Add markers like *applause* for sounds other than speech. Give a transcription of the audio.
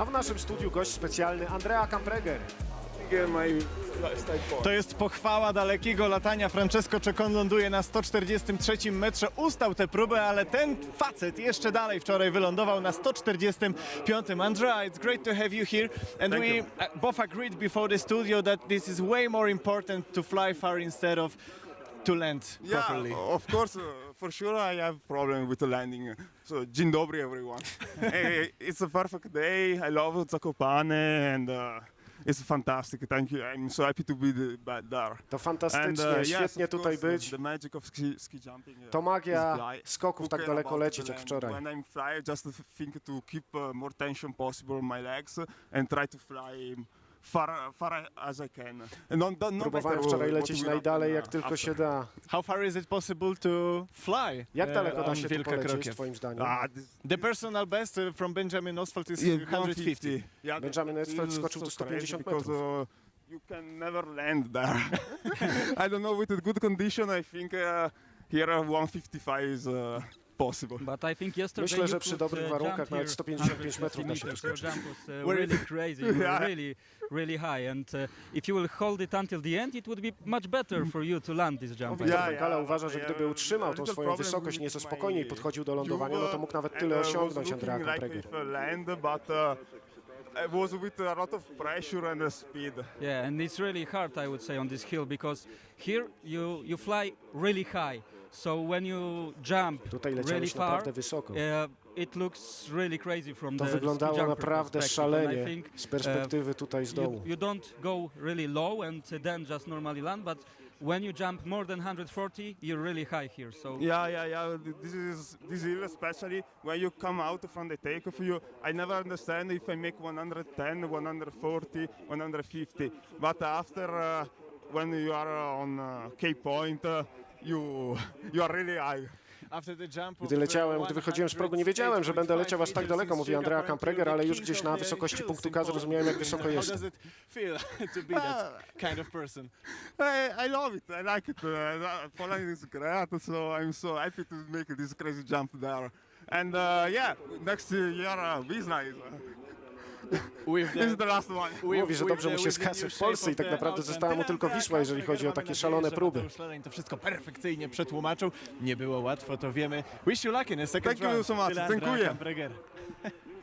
A w naszym studiu gość specjalny Andrea Kampreger. To jest pochwała dalekiego latania. Francesco Czekon ląduje na 143 metrze. Ustał tę próbę, ale ten facet jeszcze dalej wczoraj wylądował na 145. Andrea, it's great to have you here. And Thank we you. both agreed before the studio that this is way more important to fly far instead of to land Yeah, properly. of course, uh, for sure I have problem with the landing. So, dzień dobry everyone. *laughs* hey, it's a perfect day. I love Zakopane and uh, it's fantastic. Thank you. I'm so happy to be the, there. To And, fantastycznie, uh, yes, świetnie of tutaj course, the- być. The magic of ski, ski jumping. uh, To magia skoków tak daleko lecieć the jak wczoraj. When I'm fly, just think to keep uh, more tension possible on my legs and try to fly far, far as I can. No, no, no Próbowałem matter wczoraj lecieć will najdalej happen, jak uh, tylko after. się da. How far is it possible to fly? Jak uh, daleko da się tu Wielka polecieć twoim zdaniem? Ah, this, The personal best uh, from Benjamin Oswald is Yeah, 150. Yeah, Benjamin is skoczył so crazy 150 because, metrów. uh, you can never land there. *laughs* I don't know, with a good condition, I think uh, here uh, 155 is uh, possible. But I think yesterday Myślę, że przy dobrych uh, warunkach jump nawet here 155 metrów da się 150 meters. Your doskoczyć. jump was uh, really *laughs* crazy. Really, really high. And uh, if you will hold it until the end, it would be much better for you to land this jump. Węgala yeah, uważa, że gdyby utrzymał tą swoją problem wysokość, nieco spokojniej podchodził do lądowania, no to mógł nawet tyle osiągnąć Andrea looking like Kampreger. with, land, but it was with a lot of pressure and uh, speed. Yeah, and it's really hard, I would say, on this hill because here you, you fly really high. So when you jump Tutaj really far, naprawdę wysoko. uh, it looks really crazy from To the wyglądało naprawdę perspective. I szalenie think z perspektywy tutaj z you, dołu. you don't go really low and uh, then just normally land, but when you jump more than 140, you're really high here. So Yeah, yeah, yeah. This is this hill, especially when you come out from the takeoff. You, I never understand if I make 110, 140, 150. But after, uh, when you are on uh, K point, uh, you *laughs* you are really high. Gdy leciałem, uh, gdy wychodziłem z progu, nie wiedziałem, że będę leciał aż tak daleko, mówi Andrea Kampreger, ale już gdzieś na wysokości punktu K zrozumiałem, jak wysoko jest. I, love it. I like it. Uh, Poland is great, so I'm so happy to make this crazy jump there. And uh, yeah, next year uh, Wisla is, uh, With is the last one. Mówi, że dobrze mu się skasy w Polsce i tak naprawdę została mu tylko Wisła, jeżeli chodzi o takie szalone próby. To wszystko perfekcyjnie przetłumaczył. Nie było łatwo, to wiemy. Wish you luck in a second Thank you so much. Dziękuję. *laughs*